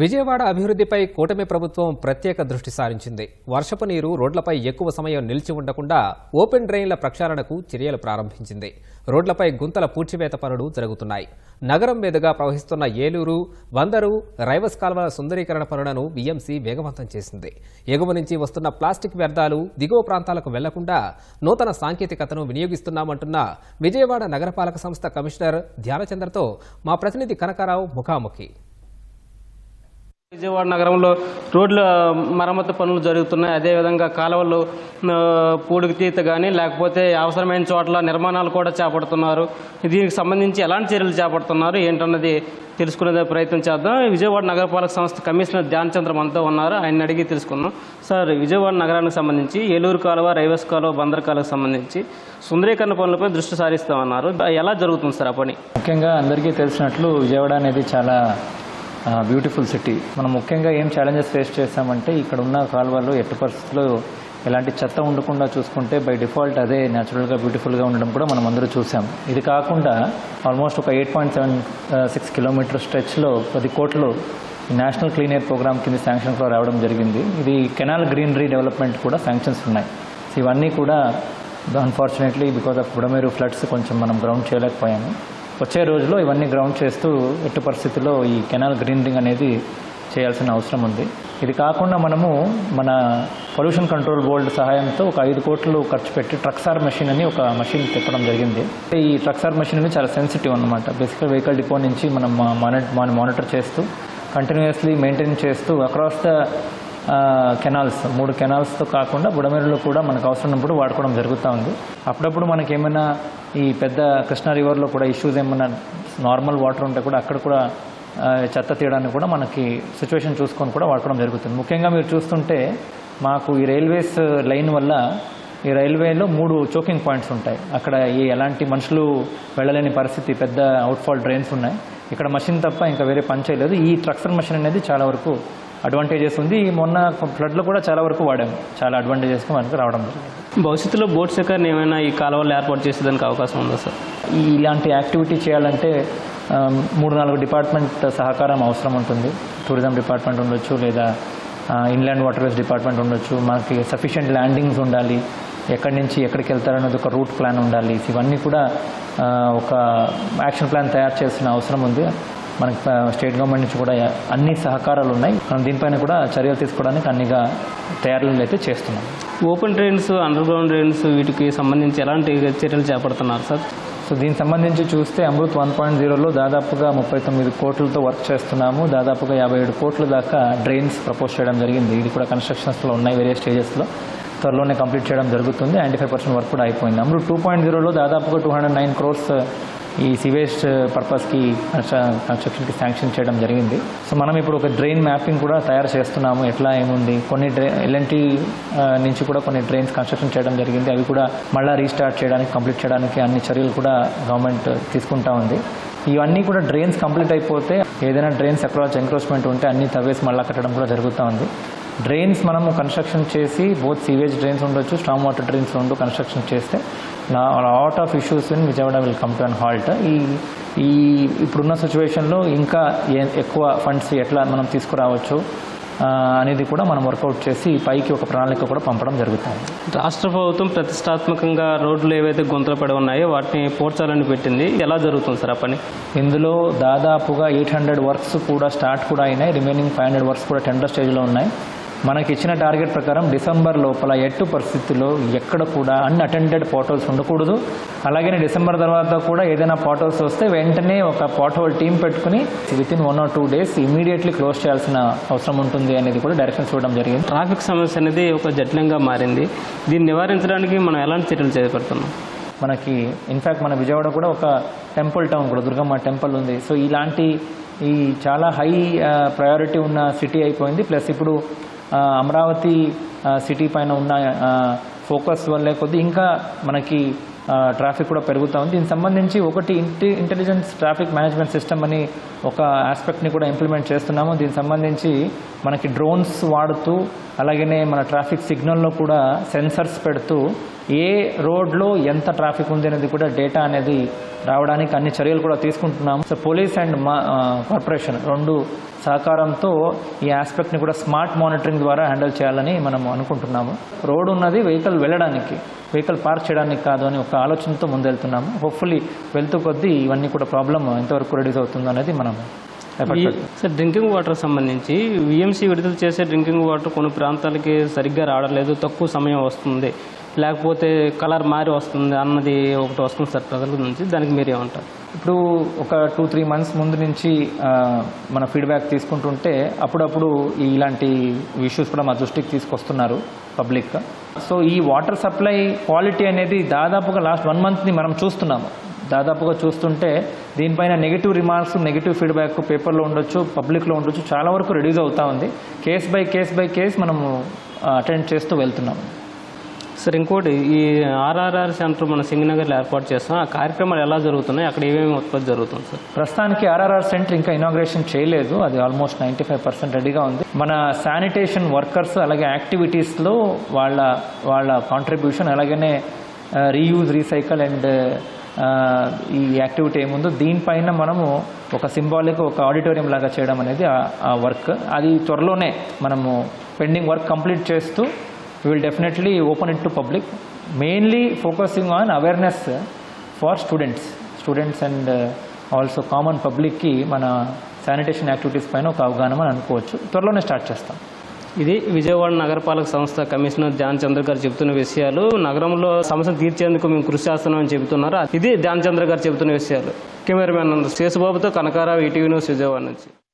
విజయవాడ అభివృద్ధిపై కూటమి ప్రభుత్వం ప్రత్యేక దృష్టి సారించింది. వర్షపు నీరు రోడ్లపై ఎక్కువ సమయం నిలిచి ఉండకుండా ఓపెన్ డ్రైన్ల ప్రక్షాళనకు చర్యలు ప్రారంభించింది. రోడ్లపై గుంతల పూడ్చివేత పనులు జరుగుతున్నాయి. నగరం మీదుగా ప్రవహిస్తున్న ఏలూరు వందరు రైవస్ కాల్వల సుందరీకరణ పనులను బీఎంసీ వేగవంతం చేసింది. ఎగువ నుంచి వస్తున్న ప్లాస్టిక్ వ్యర్థాలు దిగువ ప్రాంతాలకు వెళ్ళకుండా నూతన సాంకేతికతను వినియోగిస్తున్నామంటున్న విజయవాడ నగరపాలక సంస్థ కమిషనర్ ధ్యానచంద్రతో మా ప్రతినిధి కనకారావు ముఖాముఖి. విజయవాడ నగరంలో రోడ్ల మరమ్మతు పనులు జరుగుతున్నాయి. అదేవిధంగా కాలువలు పూడికి తీత కానీ లేకపోతే అవసరమైన చోట్ల నిర్మాణాలు కూడా చేపడుతున్నారు. దీనికి సంబంధించి ఎలాంటి చర్యలు చేపడుతున్నారు ఏంటన్నది తెలుసుకునే ప్రయత్నం చేద్దాం. విజయవాడ నగరపాలక సంస్థ కమిషనర్ ధ్యాన్ చంద్ర మనతో ఉన్నారు. ఆయన అడిగి తెలుసుకుందాం. సార్ విజయవాడ నగరానికి సంబంధించి ఏలూరు కాలువ రైవస్ కాలువ బందర్ కాలువకు సంబంధించి సుందరీకరణ పనులపై దృష్టి సారిస్తామన్నారు. ఎలా జరుగుతుంది సార్ ఆ పని? ముఖ్యంగా అందరికీ తెలిసినట్లు విజయవాడ అనేది చాలా బ్యూటిఫుల్ సిటీ మనం ముఖ్యంగా ఏం ఛాలెంజెస్ ఫేస్ చేస్తామంటే ఇక్కడ ఉన్న కాలువల్లో ఎట్టి పరిస్థితుల్లో ఎలాంటి చెత్త ఉండకుండా చూసుకుంటే బై డిఫాల్ట్ అదే న్యాచురల్గా బ్యూటిఫుల్గా ఉండడం కూడా మనం అందరూ చూసాం ఇది కాకుండా ఆల్మోస్ట్ ఒక eight point seven six kilometre స్ట్రెచ్లో పది కోట్లు ఈ నేషనల్ క్లీన్ ఎయిర్ ప్రోగ్రామ్ కింద శాంక్షన్స్లో రావడం జరిగింది. ఇది కెనాల్ గ్రీనరీ డెవలప్మెంట్ కూడా శాంక్షన్స్ ఉన్నాయి. సో ఇవన్నీ కూడా unfortunately because of Budameru floods కొంచెం మనం గ్రౌండ్ చేయలేకపోయాము. వచ్చే రోజులో ఇవన్నీ గ్రౌండ్ చేస్తూ ఎట్టి పరిస్థితుల్లో ఈ కెనాల్ గ్రీనరింగ్ అనేది చేయాల్సిన అవసరం ఉంది. ఇది కాకుండా మనము మన పొల్యూషన్ కంట్రోల్ బోర్డు సహాయంతో ఒక ఐదు కోట్లు ఖర్చు పెట్టి ట్రక్సార్ మెషిన్ అని ఒక మెషిన్ తిప్పడం జరిగింది. ఈ ట్రక్సార్ మెషిన్ అనేది చాలా సెన్సిటివ్ అనమాట బేసిక్గా వెహికల్ డిపో నుంచి మనం మానిటర్ మానిటర్ చేస్తూ కంటిన్యూస్లీ మెయింటైన్ చేస్తూ అక్రాస్ ద కెనాల్స్ మూడు కెనాల్స్తో కాకుండా బుడమేరులో కూడా మనకు అవసరం ఉన్నప్పుడు వాడుకోవడం జరుగుతూ ఉంది. అప్పుడప్పుడు మనకి ఏమైనా ఈ పెద్ద కృష్ణా రివర్లో కూడా ఇష్యూస్ ఏమైనా నార్మల్ వాటర్ ఉంటే కూడా అక్కడ కూడా చెత్త తీయడానికి కూడా మనకి సిచ్యువేషన్ చూసుకొని కూడా వాడుకోవడం జరుగుతుంది. ముఖ్యంగా మీరు చూస్తుంటే మాకు ఈ రైల్వేస్ లైన్ వల్ల ఈ రైల్వేలో మూడు చోకింగ్ పాయింట్స్ ఉంటాయి. అక్కడ ఈ ఎలాంటి మనుషులు వెళ్ళలేని పరిస్థితి పెద్ద అవుట్ఫాల్ డ్రైన్స్ ఉన్నాయి. ఇక్కడ మషిన్ తప్ప ఇంకా వేరే పని చేయలేదు. ఈ ట్రక్సర్ మషిన్ అనేది చాలా వరకు అడ్వాంటేజెస్ ఉంది. మొన్న ఫ్లడ్లో కూడా చాలా వరకు వాడాము చాలా అడ్వాంటేజెస్గా మనకు రావడం జరిగింది. భవిష్యత్తులో బోట్ సెకర్ని ఏమైనా ఈ కాలువలు ఏర్పాటు చేసేదానికి అవకాశం ఉందా సార్? ఇలాంటి యాక్టివిటీ చేయాలంటే మూడు నాలుగు డిపార్ట్మెంట్ సహకారం అవసరం ఉంటుంది. టూరిజం డిపార్ట్మెంట్ ఉండొచ్చు లేదా ఇన్లాండ్ వాటర్వేస్ డిపార్ట్మెంట్ ఉండొచ్చు. మనకి సఫిషియెంట్ ల్యాండింగ్స్ ఉండాలి. ఎక్కడి నుంచి ఎక్కడికి వెళ్తారనేది ఒక రూట్ ప్లాన్ ఉండాలి. ఇవన్నీ కూడా ఒక యాక్షన్ ప్లాన్ తయారు చేయాల్సిన అవసరం ఉంది. మనకి స్టేట్ గవర్నమెంట్ నుంచి కూడా అన్ని సహకారాలు ఉన్నాయి. మనం దీనిపైన కూడా చర్యలు తీసుకోవడానికి అన్నిగా తయారీలు అయితే చేస్తున్నాం. Open drains underground drains వీటికి సంబంధించి ఎలాంటి చర్యలు చేపడుతున్నారు సార్? సో దీనికి సంబంధించి చూస్తే అమృత్ వన్ పాయింట్ జీరోలో దాదాపుగా ముప్పై తొమ్మిది కోట్లతో వర్క్ చేస్తున్నాము. దాదాపుగా యాభై ఏడు కోట్ల దాకా డ్రైన్స్ ప్రపోజ్ చేయడం జరిగింది. ఇది కూడా కన్స్ట్రక్షన్స్లో ఉన్నాయి వేరే స్టేజెస్లో త్వరలోనే కంప్లీట్ చేయడం జరుగుతుంది. నైంటీ ఫైవ్ పర్సెంట్ వర్క్ కూడా అయిపోయింది. అమృత్ టూ పాయింట్ జీరోలో దాదాపుగా టూ హండ్రెడ్ నైన్ క్రోర్స్ ఈ సివేజ్ పర్పస్కి కన్స్ట్రక్షన్కి శాంక్షన్ చేయడం జరిగింది. సో మనం ఇప్పుడు ఒక డ్రైన్ మ్యాపింగ్ కూడా తయారు చేస్తున్నాము. ఎట్లా ఏముంది? కొన్ని డ్రై ఎల్ఎన్టీ నుంచి కూడా కొన్ని డ్రైన్స్ కన్స్ట్రక్షన్ చేయడం జరిగింది. అవి కూడా మళ్ళీ రీస్టార్ట్ చేయడానికి కంప్లీట్ చేయడానికి అన్ని చర్యలు కూడా గవర్నమెంట్ తీసుకుంటా ఉంది. ఇవన్నీ కూడా డ్రైన్స్ కంప్లీట్ అయిపోతే ఏదైనా డ్రైన్స్ అక్రాస్ ఎంక్రోచ్మెంట్ ఉంటే అన్ని తవ్వేసి మళ్ళీ కట్టడం కూడా జరుగుతూ ఉంది. డ్రైన్స్ మనము కన్స్ట్రక్షన్ చేసి బోత్ సీవేజ్ డ్రైన్స్ ఉండొచ్చు స్ట్రాంగ్ వాటర్ డ్రైన్స్ రెండు కన్స్ట్రక్షన్ చేస్తే lot of issues in Vijayawada will come to an halt ఈ ఈ ఇప్పుడున్న సిచ్యువేషన్లో ఇంకా ఎక్కువ ఫండ్స్ ఎట్లా మనం తీసుకురావచ్చు అనేది కూడా మనం వర్కౌట్ చేసి పైకి ఒక ప్రణాళిక కూడా పంపడం జరుగుతుంది. రాష్ట్ర ప్రభుత్వం ప్రతిష్టాత్మకంగా రోడ్లు ఏవైతే గుంతలు పడి ఉన్నాయో వాటిని పోడ్చాలని పెట్టింది. ఎలా జరుగుతుంది సార్ ఆ పని? ఇందులో దాదాపుగా ఎయిట్ హండ్రెడ్ వర్క్స్ కూడా స్టార్ట్ కూడా అయినాయి. రిమైనింగ్ ఫైవ్ హండ్రెడ్ వర్క్స్ కూడా టెండర్ స్టేజ్లో ఉన్నాయి. మనకి ఇచ్చిన టార్గెట్ ప్రకారం డిసెంబర్ లోపల ఎట్టు పరిస్థితుల్లో ఎక్కడ కూడా అన్అటెండెడ్ పోటోల్స్ ఉండకూడదు. అలాగే డిసెంబర్ తర్వాత కూడా ఏదైనా పోటోల్స్ వస్తే వెంటనే ఒక పోటోల్ టీం పెట్టుకుని within one or two days immediately close చేయాల్సిన అవసరం ఉంటుంది అనేది కూడా డైరెక్షన్స్ ఇవ్వడం జరిగింది. ట్రాఫిక్ సమస్య అనేది ఒక జటిలంగా మారింది. దీన్ని నివారించడానికి మనం ఎలాంటి చర్యలు చేపడుతున్నాం? మనకి ఇన్ఫ్యాక్ట్ మన విజయవాడ కూడా ఒక టెంపుల్ టౌన్ కూడా దుర్గమ్మ టెంపుల్ ఉంది. సో ఇలాంటి ఈ చాలా హై ప్రయారిటీ ఉన్న సిటీ అయిపోయింది. ప్లస్ ఇప్పుడు అమరావతి సిటీ పైన ఉన్న ఫోకస్ వల్లే కొద్ది ఇంకా మనకి ట్రాఫిక్ కూడా పెరుగుతూ ఉంది. దీనికి సంబంధించి ఒకటి ఇంటి ఇంటెలిజెన్స్ ట్రాఫిక్ మేనేజ్మెంట్ సిస్టమ్ అని ఒక ఆస్పెక్ట్ని కూడా ఇంప్లిమెంట్ చేస్తున్నాము. దీనికి సంబంధించి మనకి డ్రోన్స్ వాడుతూ అలాగనే మన ట్రాఫిక్ సిగ్నల్లో కూడా సెన్సర్స్ పెడుతూ ఏ రోడ్లో ఎంత ట్రాఫిక్ ఉంది అనేది కూడా డేటా అనేది రావడానికి అన్ని చర్యలు కూడా తీసుకుంటున్నాము. సో పోలీస్ అండ్ కార్పొరేషన్ రెండు సహకారంతో ఈ ఆస్పెక్ట్ని కూడా స్మార్ట్ మానిటరింగ్ ద్వారా హ్యాండిల్ చేయాలని మనం అనుకుంటున్నాము. రోడ్ ఉన్నది వెహికల్ వెళ్ళడానికి వెహికల్ పార్క్ చేయడానికి కాదు అని ఒక ఆలోచనతో ముందెళ్తున్నాము. హోప్ఫుల్లీ వెళ్తూ కొద్దీ ఇవన్నీ కూడా ప్రాబ్లం ఎంతవరకు రెడ్యూస్ అవుతుందో అనేది మనం. సార్ డ్రింకింగ్ వాటర్ సంబంధించి విఎంసీ విడుదల చేసే డ్రింకింగ్ వాటర్ కొన్ని ప్రాంతాలకి సరిగ్గా రావడం లేదు తక్కువ సమయం వస్తుంది. లేకపోతే కలర్ మారి వస్తుంది అన్నది ఒకటి వస్తుంది సార్ ప్రజల నుంచి. దానికి మీరు ఏమంటారు ఇప్పుడు ఒక టూ త్రీ మంత్స్ ముందు నుంచి మన ఫీడ్బ్యాక్ తీసుకుంటుంటే అప్పుడప్పుడు ఇలాంటి ఇష్యూస్ కూడా మా దృష్టికి తీసుకొస్తున్నారు పబ్లిక్గా. సో ఈ వాటర్ సప్లై క్వాలిటీ అనేది దాదాపుగా లాస్ట్ వన్ మంత్ని మనం చూస్తున్నాము. దాదాపుగా చూస్తుంటే దీనిపైన నెగిటివ్ రిమార్క్స్ నెగిటివ్ ఫీడ్బ్యాక్ పేపర్లో ఉండొచ్చు పబ్లిక్లో ఉండొచ్చు చాలా వరకు రిడ్యూస్ అవుతూ ఉంది. Case by case by case మనము అటెండ్ చేస్తూ వెళ్తున్నాము. సార్ ఇంకోటి ఈ ఆర్ఆర్ఆర్ సెంటర్ మన సింగనగర్లో ఏర్పాటు చేస్తాం. ఆ కార్యక్రమాలు ఎలా జరుగుతున్నాయి? అక్కడ ఏమేమి ఉత్పత్తి జరుగుతుంది సార్? ప్రస్తుతానికి ఆర్ఆర్ఆర్ సెంటర్ ఇంకా ఇనాగ్రేషన్ చేయలేదు. అది ఆల్మోస్ట్ నైంటీ ఫైవ్ పర్సెంట్ రెడీగా ఉంది. మన శానిటేషన్ వర్కర్స్ అలాగే యాక్టివిటీస్లో వాళ్ళ వాళ్ళ కాంట్రిబ్యూషన్ అలాగనే రీయూజ్ రీసైకిల్ అండ్ ఈ యాక్టివిటీ ఏముందో దీనిపైన మనము ఒక సింబాలిక్ ఒక ఆడిటోరియం లాగా చేయడం అనేది ఆ- ఆ వర్క్. అది త్వరలోనే మనము పెండింగ్ వర్క్ కంప్లీట్ చేస్తూ will definitely open it to public mainly focusing on awareness for students students and also common పబ్లిక్కి మన శానిటేషన్ యాక్టివిటీస్ పైన ఒక అవగాహన అని అనుకోవచ్చు. త్వరలోనే స్టార్ట్ చేస్తాం. ఇది విజయవాడ నగరపాలక సంస్థ కమిషనర్ ధ్యాన్ చంద్ర గారు చెబుతున్న విషయాలు. నగరంలో సమస్యను తీర్చేందుకు మేము కృషి చేస్తున్నామని చెబుతున్నారు. ఇది ధ్యాన్ చంద్ర గారు చెబుతున్న విషయాలు. కెమెరామెన్ శేషబాబుతో కనకారావు ఈటీవీ న్యూస్ విజయవాడ నుంచి.